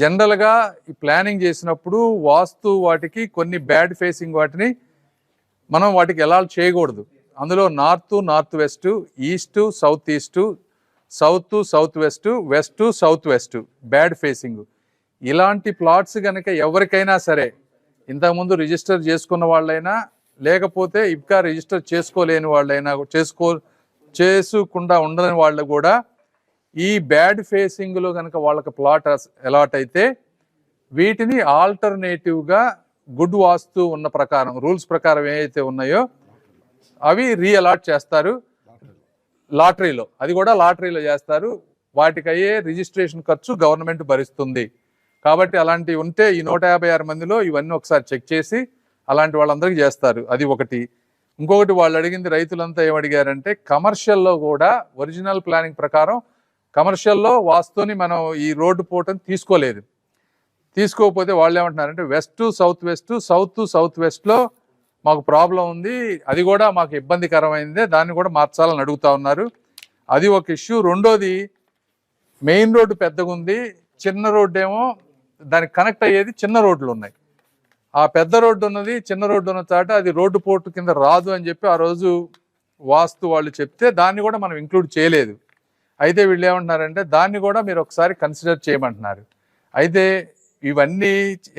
జనరల్గా ఈ ప్లానింగ్ చేసినప్పుడు వాస్తు వాటికి కొన్ని బ్యాడ్ ఫేసింగ్ వాటిని మనం వాటికి ఎలా చేయకూడదు. అందులో north north west east south east south south west west south west bad facing. ఇలాంటి ప్లాట్స్ కనుక ఎవరికైనా సరే ఇంతకుముందు రిజిస్టర్ చేసుకున్న వాళ్ళైనా లేకపోతే ఇంకా రిజిస్టర్ చేసుకోలేని వాళ్ళైనా చేసుకో చేసుకుండా ఉండని వాళ్ళు కూడా ఈ బ్యాడ్ ఫేసింగ్లో కనుక వాళ్ళకి ప్లాట్ అలాట్ అయితే వీటిని ఆల్టర్నేటివ్గా గుడ్ వాస్తు ఉన్న ప్రకారం రూల్స్ ప్రకారం ఏవైతే ఉన్నాయో అవి రీఅలాట్ చేస్తారు. లాటరీలో అది కూడా లాటరీలో చేస్తారు. వాటికయ్యే రిజిస్ట్రేషన్ ఖర్చు గవర్నమెంట్ భరిస్తుంది. కాబట్టి అలాంటివి ఉంటే ఈ నూట యాభై ఆరు మందిలో ఇవన్నీ ఒకసారి చెక్ చేసి అలాంటి వాళ్ళందరికీ చేస్తారు. అది ఒకటి. ఇంకొకటి వాళ్ళు అడిగింది రైతులంతా ఏమడిగారంటే కమర్షియల్లో కూడా ఒరిజినల్ ప్లానింగ్ ప్రకారం కమర్షియల్లో వాస్తుని మనం ఈ రోడ్డు పోవటం తీసుకోలేదు. తీసుకోకపోతే వాళ్ళు ఏమంటున్నారంటే west south west south south వెస్ట్లో మాకు ప్రాబ్లం ఉంది అది కూడా మాకు ఇబ్బందికరమైందే దాన్ని కూడా మార్చాలని అడుగుతా ఉన్నారు. అది ఒక ఇష్యూ. రెండోది మెయిన్ రోడ్డు పెద్దగా ఉంది చిన్న రోడ్డు ఏమో దానికి కనెక్ట్ అయ్యేది చిన్న రోడ్లు ఉన్నాయి. ఆ పెద్ద రోడ్డు ఉన్నది చిన్న రోడ్డు ఉన్న చాట అది రోడ్డు పోర్టు కింద రాదు అని చెప్పి ఆ రోజు వాస్తు వాళ్ళు చెప్తే దాన్ని కూడా మనం ఇంక్లూడ్ చేయలేదు. అయితే వీళ్ళు ఏమంటున్నారంటే దాన్ని కూడా మీరు ఒకసారి కన్సిడర్ చేయమంటున్నారు. అయితే ఇవన్నీ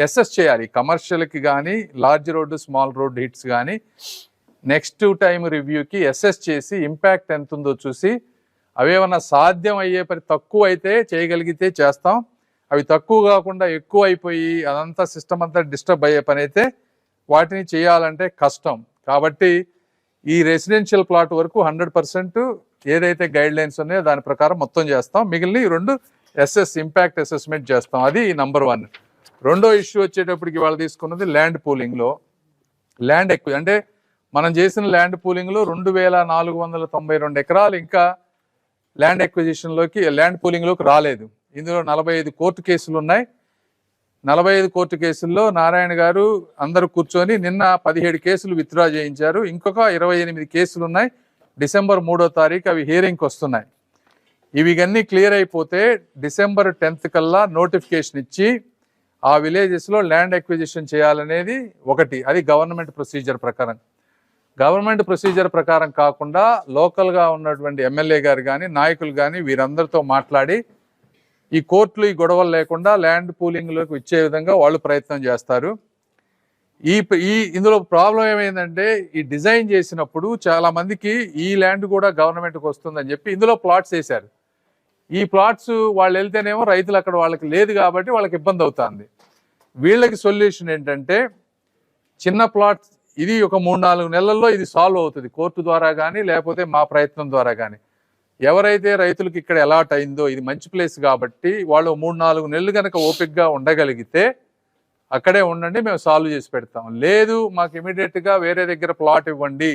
ఎస్ఎస్ చేయాలి. కమర్షియల్కి కానీ large road small road hits కానీ నెక్స్ట్ టైం రివ్యూకి ఎస్ఎస్ చేసి ఇంపాక్ట్ ఎంత ఉందో చూసి అవేమన్నా సాధ్యం అయ్యే పని తక్కువ అయితే చేయగలిగితే చేస్తాం. అవి తక్కువ కాకుండా ఎక్కువ అయిపోయి అదంతా సిస్టమ్ అంతా డిస్టర్బ్ అయ్యే పని అయితే వాటిని చేయాలంటే కష్టం. కాబట్టి ఈ రెసిడెన్షియల్ ప్లాట్ వరకు హండ్రెడ్ పర్సెంట్ ఏదైతే గైడ్ లైన్స్ ఉన్నాయో దాని ప్రకారం మొత్తం చేస్తాం. మిగిలిన ఈ రెండు ఎస్ఎస్ ఇంపాక్ట్ అసెస్మెంట్ చేస్తాం. అది నంబర్ వన్ రెండో ఇష్యూ వచ్చేటప్పటికి వాళ్ళు తీసుకున్నది ల్యాండ్ పూలింగ్లో ల్యాండ్ ఎక్కువ అంటే మనం చేసిన ల్యాండ్ పూలింగ్లో రెండు వేల నాలుగు వందల తొంభై రెండు ఎకరాలు ఇంకా ల్యాండ్ ఎక్విజిషన్లోకి ల్యాండ్ పూలింగ్లోకి రాలేదు. ఇందులో నలభై ఐదు కోర్టు కేసులు ఉన్నాయి. నలభై ఐదు కోర్టు కేసుల్లో నారాయణ గారు అందరూ కూర్చొని నిన్న పదిహేడు కేసులు విత్డ్రా చేయించారు. ఇంకొక ఇరవై ఎనిమిది కేసులు ఉన్నాయి. డిసెంబర్ మూడో తారీఖు అవి హియరింగ్కి వస్తున్నాయి. ఇవి అన్నీ క్లియర్ అయిపోతే డిసెంబర్ టెన్త్ కల్లా నోటిఫికేషన్ ఇచ్చి ఆ విలేజెస్లో ల్యాండ్ ఎక్విజిషన్ చేయాలనేది ఒకటి. అది గవర్నమెంట్ ప్రొసీజర్ ప్రకారం. గవర్నమెంట్ ప్రొసీజర్ ప్రకారం కాకుండా లోకల్గా ఉన్నటువంటి ఎమ్మెల్యే గారు కానీ నాయకులు కానీ వీరందరితో మాట్లాడి ఈ కోర్టులు ఈ గొడవలు లేకుండా ల్యాండ్ పూలింగ్లోకి ఇచ్చే విధంగా వాళ్ళు ప్రయత్నం చేస్తారు. ఈ ఈ ఇందులో ప్రాబ్లం ఏమైందంటే ఈ డిజైన్ చేసినప్పుడు చాలా మందికి ఈ ల్యాండ్ కూడా గవర్నమెంట్కి వస్తుందని చెప్పి ఇందులో ప్లాట్స్ వేశారు. ఈ ప్లాట్స్ వాళ్ళు వెళ్తేనేమో రైతులు అక్కడ వాళ్ళకి లేదు కాబట్టి వాళ్ళకి ఇబ్బంది అవుతుంది. వీళ్ళకి సొల్యూషన్ ఏంటంటే చిన్న ప్లాట్స్ ఇది ఒక మూడు నాలుగు నెలల్లో ఇది సాల్వ్ అవుతుంది కోర్టు ద్వారా కానీ లేకపోతే మా ప్రయత్నం ద్వారా కానీ ఎవరైతే రైతులకు ఇక్కడ అలాట్ అయిందో ఇది మంచి ప్లేస్ కాబట్టి వాళ్ళు మూడు నాలుగు నెలలు కనుక ఓపిక్గా ఉండగలిగితే అక్కడే ఉండండి మేము సాల్వ్ చేసి పెడతాం. లేదు మాకు ఇమీడియట్గా వేరే దగ్గర ప్లాట్ ఇవ్వండి.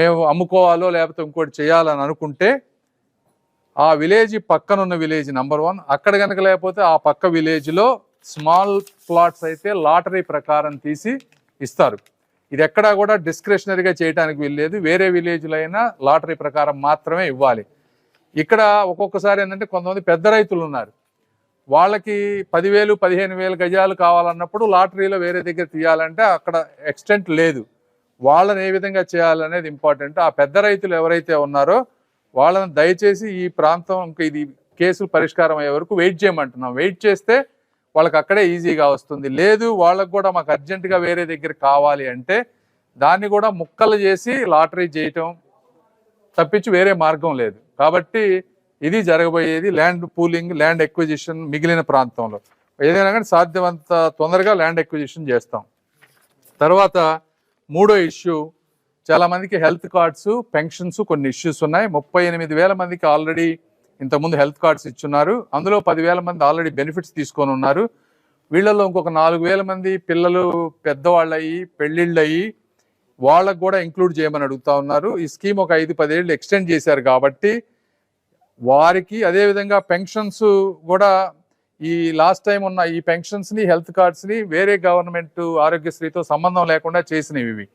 మేము అమ్ముకోవాలో లేకపోతే ఇంకోటి చేయాలని అనుకుంటే ఆ విలేజ్ పక్కనున్న విలేజ్ నంబర్ వన్ అక్కడ కనుక లేకపోతే ఆ పక్క విలేజ్లో స్మాల్ ప్లాట్స్ అయితే లాటరీ ప్రకారం తీసి ఇస్తారు. ఇది ఎక్కడా కూడా డిస్క్రిషనరీగా చేయడానికి వీల్లేదు. వేరే విలేజ్లో అయినా లాటరీ ప్రకారం మాత్రమే ఇవ్వాలి. ఇక్కడ ఒక్కొక్కసారి ఏంటంటే కొంతమంది పెద్ద రైతులు ఉన్నారు. వాళ్ళకి పదివేలు పదిహేను వేలు గజాలు కావాలన్నప్పుడు లాటరీలో వేరే దగ్గర తీయాలంటే అక్కడ ఎక్స్టెంట్ లేదు. వాళ్ళని ఏ విధంగా చేయాలనేది ఇంపార్టెంట్ ఆ పెద్ద రైతులు ఎవరైతే ఉన్నారో వాళ్ళని దయచేసి ఈ ప్రాంతం ఇది కేసులు పరిష్కారం అయ్యే వరకు వెయిట్ చేయమంటున్నాం. వెయిట్ చేస్తే వాళ్ళకి అక్కడే ఈజీగా వస్తుంది. లేదు వాళ్ళకు కూడా మాకు అర్జెంటుగా వేరే దగ్గర కావాలి అంటే దాన్ని కూడా ముక్కలు చేసి లాటరీ చేయటం తప్పించి వేరే మార్గం లేదు. కాబట్టి ఇది జరగబోయేది ల్యాండ్ పూలింగ్ ల్యాండ్ ఎక్విజిషన్ మిగిలిన ప్రాంతంలో. ఏదైనా కానీ సాధ్యమంత తొందరగా ల్యాండ్ ఎక్విజిషన్ చేస్తాం. తర్వాత మూడో ఇష్యూ చాలామందికి హెల్త్ కార్డ్స్ పెన్షన్స్ కొన్ని ఇష్యూస్ ఉన్నాయి. ముప్పై ఎనిమిది వేల మందికి ఆల్రెడీ ఇంతకుముందు హెల్త్ కార్డ్స్ ఇచ్చున్నారు. అందులో పదివేల మంది ఆల్రెడీ బెనిఫిట్స్ తీసుకొని ఉన్నారు. వీళ్ళలో ఇంకొక నాలుగు వేల మంది పిల్లలు పెద్దవాళ్ళు అయ్యి పెళ్ళిళ్ళు అయ్యి వాళ్ళకు కూడా ఇంక్లూడ్ చేయమని అడుగుతా ఉన్నారు. ఈ స్కీమ్ ఒక ఐదు పదేళ్ళు ఎక్స్టెండ్ చేశారు కాబట్టి వారికి అదేవిధంగా పెన్షన్స్ కూడా ఈ లాస్ట్ టైం ఉన్న ఈ పెన్షన్స్ని హెల్త్ కార్డ్స్ని వేరే గవర్నమెంట్ ఆరోగ్యశ్రీతో సంబంధం లేకుండా చేసినవి ఇవి.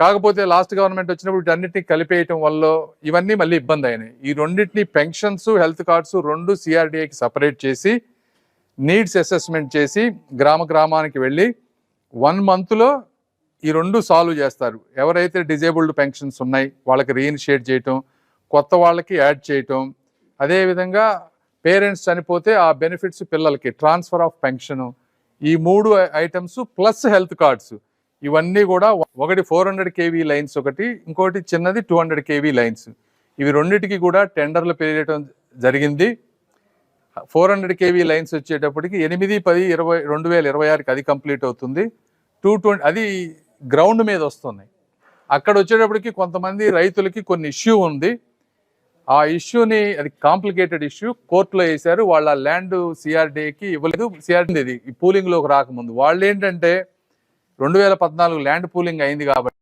కాకపోతే లాస్ట్ గవర్నమెంట్ వచ్చినప్పుడు వీటన్నిటిని కలిపేయటం వల్ల ఇవన్నీ మళ్ళీ ఇబ్బంది అయినాయి. ఈ రెండింటిని పెన్షన్స్ హెల్త్ కార్డ్స్ రెండు సిఆర్డిఏకి సపరేట్ చేసి నీడ్స్ అసెస్మెంట్ చేసి గ్రామ గ్రామానికి వెళ్ళి వన్ మంత్లో ఈ రెండు సాల్వ్ చేస్తారు. ఎవరైతే డిజేబుల్డ్ పెన్షన్స్ ఉన్నాయి వాళ్ళకి రీఇనిషియేట్ చేయటం కొత్త వాళ్ళకి యాడ్ చేయటం. అదేవిధంగా పేరెంట్స్ చనిపోతే ఆ బెనిఫిట్స్ పిల్లలకి ట్రాన్స్ఫర్ ఆఫ్ పెన్షన్ ఈ మూడు ఐటమ్స్ ప్లస్ హెల్త్ కార్డ్స్. ఇవన్నీ కూడా ఒకటి ఫోర్ హండ్రెడ్ కేవీ లైన్స్ ఒకటి ఇంకోటి చిన్నది టూ హండ్రెడ్ కేవీ లైన్స్. ఇవి రెండింటికి కూడా టెండర్లు పిలియటం జరిగింది. ఫోర్ హండ్రెడ్ కేవీ లైన్స్ వచ్చేటప్పటికి ఎనిమిది పది ఇరవై రెండు వేల ఇరవై ఆరుకి అది కంప్లీట్ అవుతుంది. టూ ట్వంటీ అది గ్రౌండ్ మీద వస్తుంది. అక్కడ వచ్చేటప్పటికి కొంతమంది రైతులకి కొన్ని ఇష్యూ ఉంది. ఆ ఇష్యూని అది కాంప్లికేటెడ్ ఇష్యూ కోర్టులో వేశారు. వాళ్ళ ల్యాండ్ సిఆర్డీకి ఇవ్వలేదు. సిఆర్డీ ఇది ఈ పూలింగ్లోకి రాకముందు. వాళ్ళు ఏంటంటే రెండు వేల పద్నాలుగు ల్యాండ్ పూలింగ్ అయింది కాబట్టి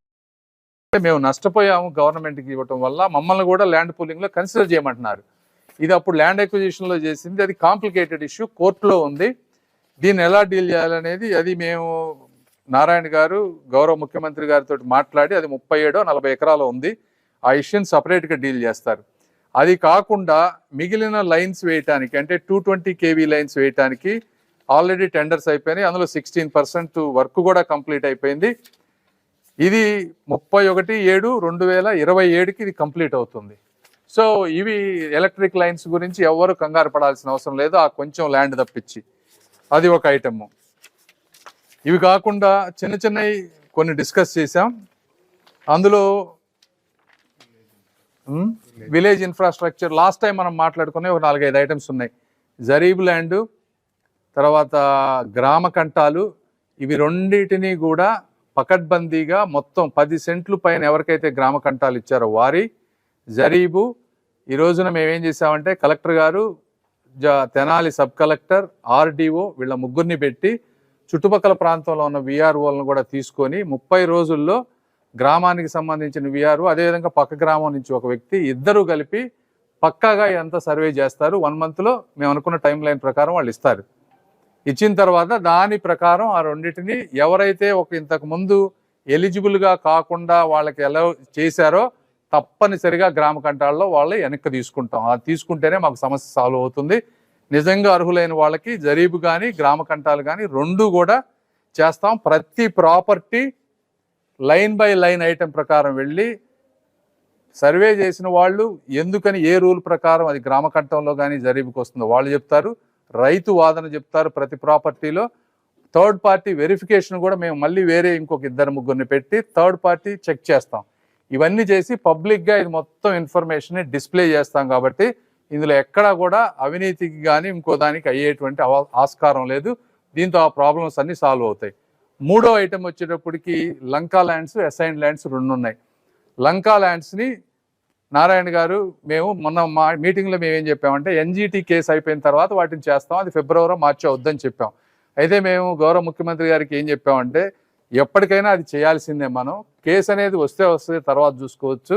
మేము నష్టపోయాము గవర్నమెంట్కి ఇవ్వటం వల్ల. మమ్మల్ని కూడా ల్యాండ్ పూలింగ్లో కన్సిడర్ చేయమంటున్నారు. ఇది అప్పుడు ల్యాండ్ అక్విజిషన్లో చేసింది. అది కాంప్లికేటెడ్ ఇష్యూ కోర్టులో ఉంది. దీన్ని ఎలా డీల్ చేయాలనేది అది మేము నారాయణ గారు గౌరవ ముఖ్యమంత్రి గారితో మాట్లాడి అది ముప్పై ఏడో నలభై ఎకరాలు ఉంది. ఆ ఇష్యూని సపరేట్గా డీల్ చేస్తారు. అది కాకుండా మిగిలిన లైన్స్ వేయటానికి అంటే టూ ట్వంటీ కేవీ లైన్స్ వేయటానికి ఆల్రెడీ టెండర్స్ అయిపోయినాయి. అందులో సిక్స్టీన్ పర్సెంట్ వర్క్ కూడా కంప్లీట్ అయిపోయింది. ఇది ముప్పై ఒకటి ఏడు రెండు వేల ఇరవై ఏడుకి ఇది కంప్లీట్ అవుతుంది. సో ఇవి ఎలక్ట్రిక్ లైన్స్ గురించి ఎవరు కంగారు పడాల్సిన అవసరం లేదు. ఆ కొంచెం ల్యాండ్ తప్పించి. అది ఒక ఐటమ్ ఇవి కాకుండా చిన్న చిన్నవి కొన్ని డిస్కస్ చేసాం అందులో విలేజ్ ఇన్ఫ్రాస్ట్రక్చర్ లాస్ట్ టైం మనం మాట్లాడుకునే ఒక నాలుగైదు ఐటమ్స్ ఉన్నాయి. జరీబ్ ల్యాండ్ తర్వాత గ్రామ కంటాలు ఇవి రెండింటినీ కూడా పకడ్బందీగా మొత్తం పది సెంట్లు పైన ఎవరికైతే గ్రామ కంటాలు ఇచ్చారో వారి జరీబు ఈ రోజున మేమేం చేసామంటే కలెక్టర్ గారు జ- తెనాలి సబ్ కలెక్టర్ ఆర్డీఓ వీళ్ళ ముగ్గురిని పెట్టి చుట్టుపక్కల ప్రాంతంలో ఉన్న విఆర్ఓలను కూడా తీసుకొని ముప్పై రోజుల్లో గ్రామానికి సంబంధించిన విఆర్ఓ అదేవిధంగా పక్క గ్రామం నుంచి ఒక వ్యక్తి ఇద్దరు కలిపి పక్కాగా ఎంత సర్వే చేస్తారు. వన్ మంత్లో మేము అనుకున్న టైం లైన్ ప్రకారం వాళ్ళు ఇస్తారు. ఇచ్చిన తర్వాత దాని ప్రకారం ఆ రెండింటిని ఎవరైతే ఒక ఇంతకు ముందు ఎలిజిబుల్గా కాకుండా వాళ్ళకి ఎలా చేశారో తప్పనిసరిగా గ్రామ కంటాల్లో వాళ్ళు వెనక్కి తీసుకుంటాం. అది తీసుకుంటేనే మాకు సమస్య సాల్వ్ అవుతుంది. నిజంగా అర్హులైన వాళ్ళకి జరీబు కానీ గ్రామ కంటాలు కానీ రెండు కూడా చేస్తాం. ప్రతి property line by line item ప్రకారం వెళ్ళి సర్వే చేసిన వాళ్ళు ఎందుకని ఏ రూల్ ప్రకారం అది గ్రామ కంఠంలో కానీ జరీబుకి వస్తుందో వాళ్ళు చెప్తారు. రైతు వాదన చెప్తారు ప్రతి ప్రాపర్టీలో. థర్డ్ పార్టీ వెరిఫికేషన్ కూడా మేము మళ్ళీ వేరే ఇంకొక ఇద్దరు ముగ్గురిని పెట్టి థర్డ్ పార్టీ చెక్ చేస్తాం. ఇవన్నీ చేసి పబ్లిక్గా ఇది మొత్తం ఇన్ఫర్మేషన్ని డిస్ప్లే చేస్తాం కాబట్టి ఇందులో ఎక్కడా కూడా అవినీతికి కానీ ఇంకో దానికి అయ్యేటువంటి ఆస్కారం లేదు. దీంతో ఆ ప్రాబ్లమ్స్ అన్నీ సాల్వ్ అవుతాయి. మూడో ఐటెం వచ్చేటప్పటికి లంకా ల్యాండ్స్ అసైన్ ల్యాండ్స్ రెండు ఉన్నాయి. లంకా ల్యాండ్స్ని నారాయణ గారు మేము మొన్న మా మీటింగ్లో మేము ఏం చెప్పామంటే ఎన్జీటీ కేసు అయిపోయిన తర్వాత వాటిని చేస్తాం. అది ఫిబ్రవరి మార్చి అవుద్దని చెప్పాం. అయితే మేము గౌరవ ముఖ్యమంత్రి గారికి ఏం చెప్పామంటే ఎప్పటికైనా అది చేయాల్సిందే మనం. కేసు అనేది వస్తే వస్తే తర్వాత చూసుకోవచ్చు.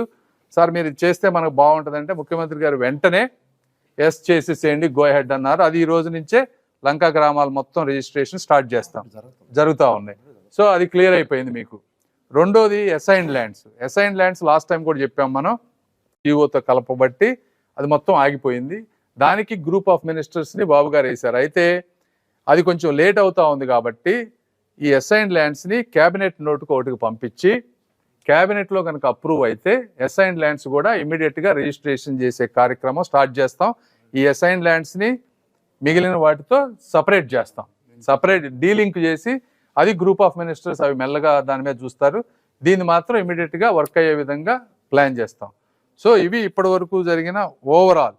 సార్ మీరు చేస్తే మనకు బాగుంటుందంటే ముఖ్యమంత్రి గారు వెంటనే ఎస్ చేసేసేయండి గో హెడ్ అన్నారు. అది ఈ రోజు నుంచే లంకా గ్రామాలు మొత్తం రిజిస్ట్రేషన్ స్టార్ట్ చేస్తాం. జరుగుతూ ఉన్నాయి. సో అది క్లియర్ అయిపోయింది మీకు. రెండోది assigned lands assigned lands last time కూడా చెప్పాం మనం. ఈఓతో కలపబట్టి అది మొత్తం ఆగిపోయింది. దానికి గ్రూప్ ఆఫ్ మినిస్టర్స్ని బాబు గారు వేశారు. అయితే అది కొంచెం లేట్ అవుతా ఉంది కాబట్టి ఈ అసైన్డ్ ల్యాండ్స్ని క్యాబినెట్ నోటుకు ఒకటికి పంపించి క్యాబినెట్లో కనుక అప్రూవ్ అయితే అసైన్డ్ ల్యాండ్స్ కూడా ఇమీడియట్గా రిజిస్ట్రేషన్ చేసే కార్యక్రమం స్టార్ట్ చేస్తాం. ఈ అసైన్డ్ ల్యాండ్స్ని మిగిలిన వాటితో సపరేట్ చేస్తాం. సపరేట్ డీలింక్ చేసి అది గ్రూప్ ఆఫ్ మినిస్టర్స్ అవి మెల్లగా దాని మీద చూస్తారు. దీన్ని మాత్రం ఇమీడియట్గా వర్క్ అయ్యే విధంగా ప్లాన్ చేస్తాం. సో ఇవి ఇప్పటి వరకు జరిగిన ఓవరాల్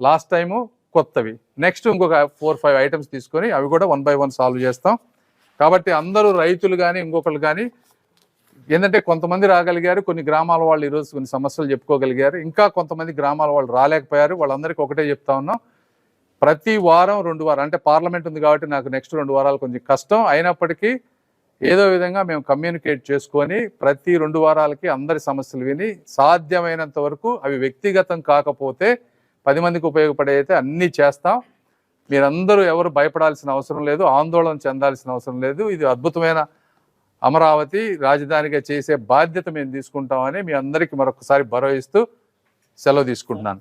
లాస్ట్ టైము కొత్తవి. నెక్స్ట్ ఇంకొక ఫోర్ ఫైవ్ ఐటమ్స్ తీసుకొని అవి కూడా వన్ బై వన్ సాల్వ్ చేస్తాం. కాబట్టి అందరూ రైతులు కానీ ఇంకొకరు కానీ ఏంటంటే కొంతమంది రాగలిగారు కొన్ని గ్రామాల వాళ్ళు ఈరోజు కొన్ని సమస్యలు చెప్పుకోగలిగారు. ఇంకా కొంతమంది గ్రామాల వాళ్ళు రాలేకపోయారు. వాళ్ళందరికీ ఒకటే చెప్తా ఉన్నాం. ప్రతి వారం రెండు వారం అంటే పార్లమెంట్ ఉంది కాబట్టి నాకు నెక్స్ట్ రెండు వారాలు కొంచెం కష్టం. అయినప్పటికీ ఏదో విధంగా మేము కమ్యూనికేట్ చేసుకొని ప్రతి రెండు వారాలకి అందరి సమస్యలు విని సాధ్యమైనంత వరకు అవి వ్యక్తిగతం కాకపోతే పది మందికి ఉపయోగపడే అయితే అన్నీ చేస్తాం. మీరందరూ ఎవరు భయపడాల్సిన అవసరం లేదు ఆందోళన చెందాల్సిన అవసరం లేదు. ఇది అద్భుతమైన అమరావతి రాజధానిగా చేసే బాధ్యత మేము తీసుకుంటామని మీ అందరికీ మరొకసారి భరోయిస్తూ సెలవు తీసుకుంటున్నాను.